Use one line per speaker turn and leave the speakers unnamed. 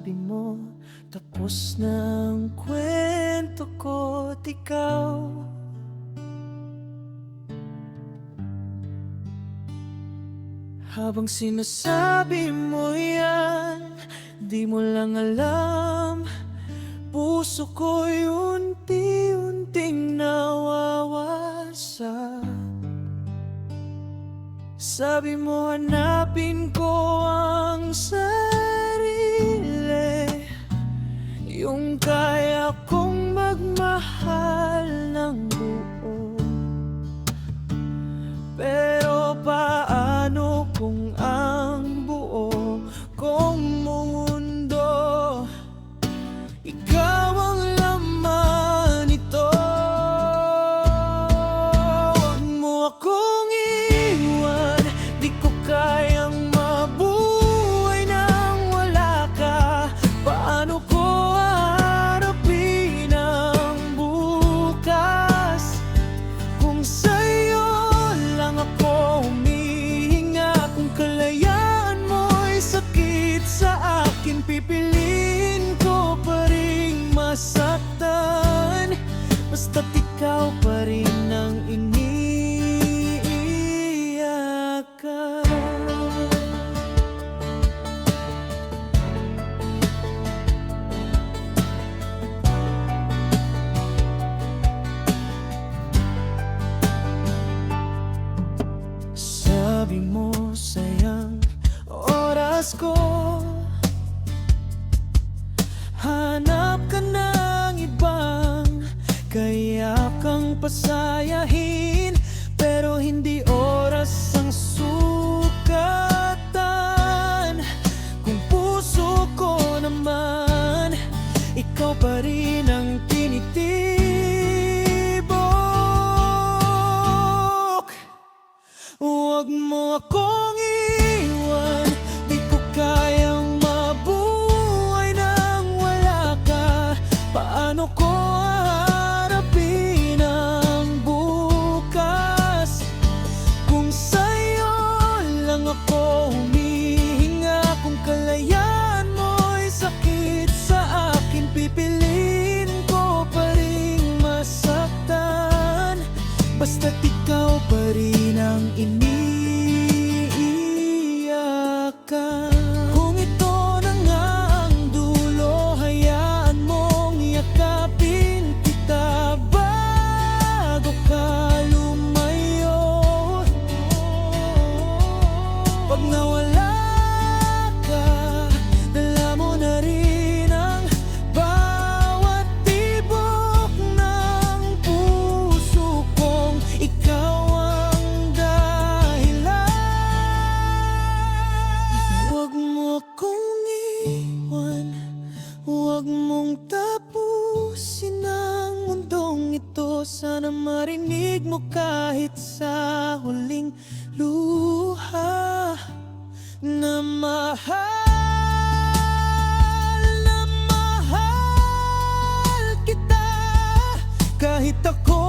sabi mo Tapos na ang kwento ko at ikaw. Habang sinasabi mo yan Di mo lang alam Puso ko'y unti-unting nawawasak sabi mo hanapin ko ang sa'yo 公安 Kaya kang pasayahin Pero hindi oras ang sukatan. Kung puso ko naman Ikaw pa rin ang tinitibok. Huwag mo akong rin ang inis mong tapusin ang mundong ito. Sana marinig mo kahit sa huling luha Na mahal kita. Kahit ako